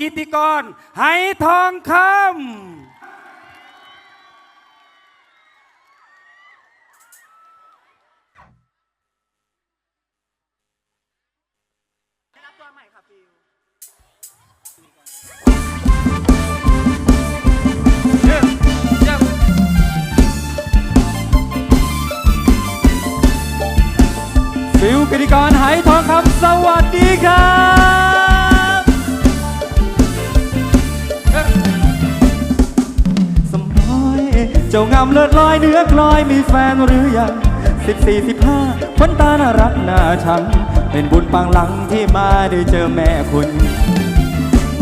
กิติกรไหทองคำฟิวกิติกรไหทองคำสวัสดีครับ จ้างามเลิศลอยเนื้อกลอยมีแฟนหรือยังสิบสี่สิบห้าคนตาน่ารักน่าชัง เป็นบุญปางหลังที่มาได้เจอแม่คุณ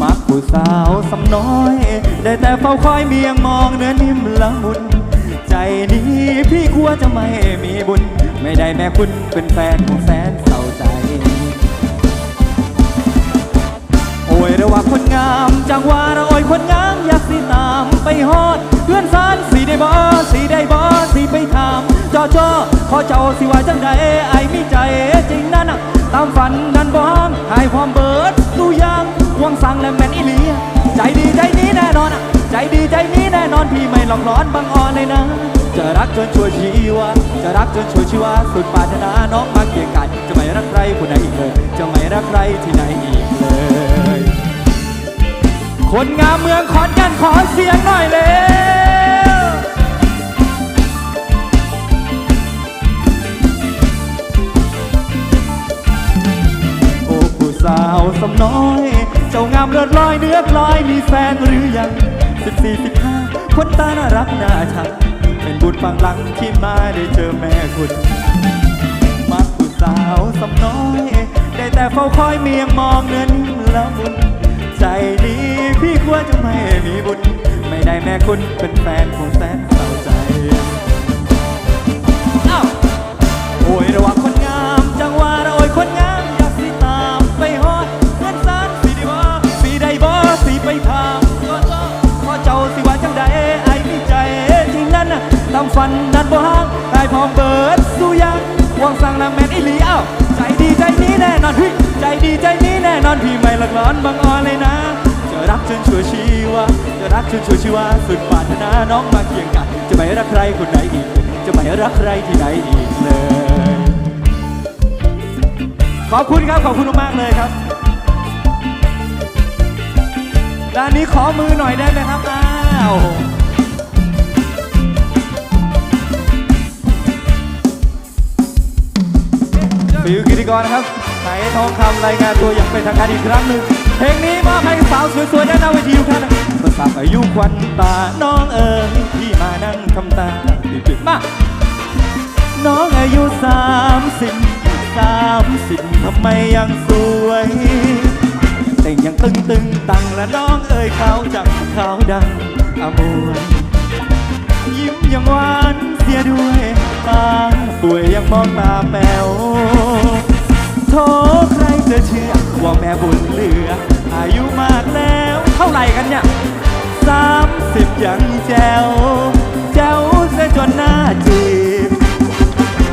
มักผู้สาวสำน้อย ได้แต่เฝ้าคอยเมียงมองเนื้อนิ่มละมุน ใจนี้พี่กลัวจะไม่มีบุญ ไม่ได้แม่คุณเป็นแฟนของแสน จอจอขอเจ้าสิว่าจังใดไอ้มีใจจริงนั่นน่ะตามฝันนั้นบ่ห้ามหายความเบิดตู้ยางวงสังและแมนอีหลีใจดีใจนี้แน่นอนอะใจดีใจนี้แน่นอนพี่ไม่หลอกหลอนบังอ่อนเลยนะ จะรักจนชั่วชีวาจะรักจนชั่วชีวาสุดปรารถนาน้องมาเกลียงกันจะไม่รักใครคนใดอีกเลย จะไม่รักใครที่ไหนอีกเลย คนงามเมืองขอนแก่นขอเสียงหน่อยเลยาวสำน้อย เจ้างามเลือดลอยเนื้อกลอยมีแฟนหรือยังสิบสี่สิบห้าคนตาน่ารักน่าชังเป็นบุญบางหลังที่มาได้เจอแม่คุณมักผู้สาวสำน้อย ได้แต่เฝ้าคอยเมียงมองเนื้อนิ่มละมุนใจนี้พี่กลัวจะไม่มีบุญ ไม่ได้แม่คุณเป็นแฟนคงแสนเศร้า ฝันนั้นบ่ห่างได้พร้อมเบิดสู้ยังหวงสั่งนางแมนอีหลีอ้าวใจดีใจนี้แน่นอนพี่ใจดีใจนี้แน่นอนพี่ไม่หลักหลอนบังอ่อนเลยนะ จะรักจนชั่วชีวาจะรักจนชั่วชีวาสุดปรารถนาน้องมาเคียงกัน จะไม่รักใครคนไหนอีก จะไม่รักใครที่ไหนอีกเลย ขอบคุณครับขอบคุณมากเลยครับด้านนี้ขอมือหน่อยได้ไหมครับอ้าว รนะครับไหนทองคำรายงานตัวอย่างเป็นทางการอีกครั้งหนึ่งเพลงนี้มอบให้สาวสวยๆด้านหน้าเวทีทุกท่านนะมาสับอายุควันตาน้องเอ๋ยที่มานั่งทำตาปิดๆมาน้องอายุสามสิบสามสิบทำไมยังสวย แต่ยังตึงตึงตังและน้องเอ๋ยขาวจังขาวดังอมวยยิ้มยังหวานเสียด้วยตาป่วยยังมองตาแป๋ว โทใครจะเชื่อว่าแม่บุญเหลือ อายุมากแล้วเท่าไหร่กันเนี่ยสามสิบยังแจวแจวเสียจนหน้าจีบ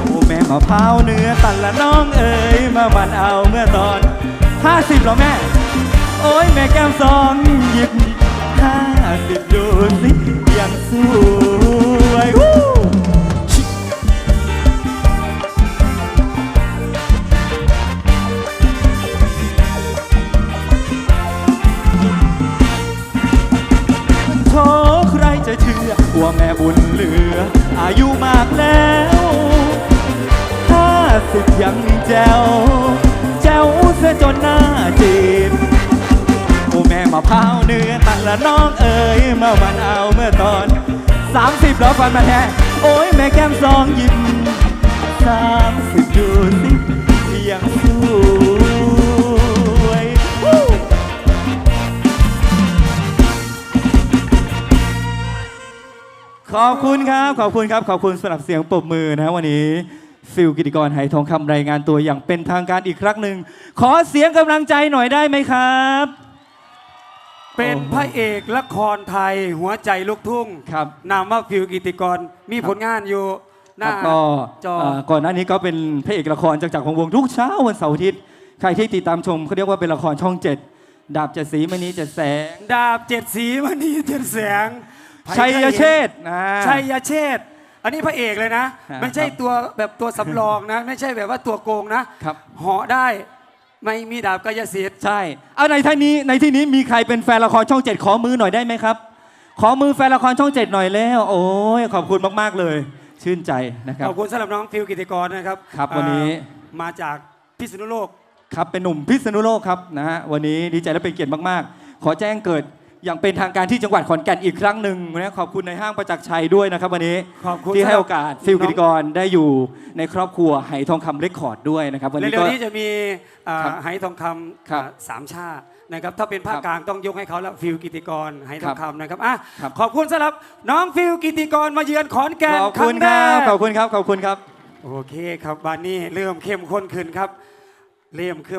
โอ้แม่มะพร้าวเนื้อตันละน้องเอ๋ยมามันเอาเมื่อตอนห้าสิบหรอแม่ โอ้ยแม่แก้มสองหยิบห้าสิบดูสิยังสู้ ยังแจวแจวเสียจนหน้าจีบโอ้แม่มาพร้าวเนื้อตัละน้องเอ๋ยเมื่อวันเอาเมื่อตอนสามสิบแล้วฟันมาแท้โอ้ยแม่แก้มซองยิ้มสามสิบดูสิยังสวยวู้ขอบคุณครับ ขอบคุณครับ ขอบคุณสำหรับเสียงปรบมือนะวันนี้ ฟิลกิติกรไหทองคำรายงานตัวอย่างเป็นทางการอีกครั้งหนึ่ง ขอเสียงกำลังใจหน่อยได้ไหมครับ เป็นพระเอกละครไทยหัวใจลูกทุ่งครับนามว่าฟิวกิติกรมีผลงานอยู่หครัน้าบก็จอเอ่อก่อนหน้านี้ก็เป็นพระเอกละครจากจากของวงทุกเช้าวันเสาร์อาทิตย์ใครที่ติดตามชมเขาเรียกว่าเป็นละครช่องเจ็ดดาบเจ็ดสีมณีเจ็ดแสง ดาบเจ็ดสีมณีเจ็ดแสงชัยเชษฐ์นะชัยเชษฐ์ อันนี้พระเอกเลยนะ ฮะไม่ใช่ครับตัวแบบตัวสำรองนะ ไม่ใช่แบบว่าตัวโกงนะครับ เหาะได้ไม่มีดาบกายสิทธิ์ใช่ เอาในที่นี้ในที่นี้มีใครเป็นแฟนละครช่องเจ็ดขอมือหน่อยได้ไหมครับ ขอมือแฟนละครช่องเจ็ดหน่อยแล้ว โอ้ยขอบคุณมากๆเลย ชื่นใจนะครับ ขอบคุณสำหรับน้องฟิวกิติกรนะครับครับวันนี้เอ่อมาจากพิษณุโลก ครับเป็นหนุ่มพิษณุโลกครับนะฮะวันนี้ดีใจและเป็นเกียรติมากๆ ขอแจ้งเกิด อย่างเป็นทางการที่จังหวัดขอนแก่นอีกครั้งหนึ่งนะขอบคุณในห้างประจักษ์ชัยด้วยนะครับวันนี้ขอบคุณที่ให้สำหรับโอกาสฟิลกิติกรได้อยู่ในครอบครัวไหทองคำเรคคอร์ดด้วยนะครับวันนี้เร็ก็วๆนี้จะมีเอ่อครับไหทองคครับำอ่าสามชาตินะครับถ้าเป็นภาคครับกลางต้องยกให้เขาแล้วฟิวกิติกรไหทองคำนะครับอะครับขอบคุณสำหรับน้องฟิวกิติกรมาเยือนขอนแก่นขอบครั้คุณงคแรรับกขอบคุณครับขอบคุณครับ โอเคครับบานนี้เริ่มเข้มข้นขึ้นครับ เริ่มเข้ม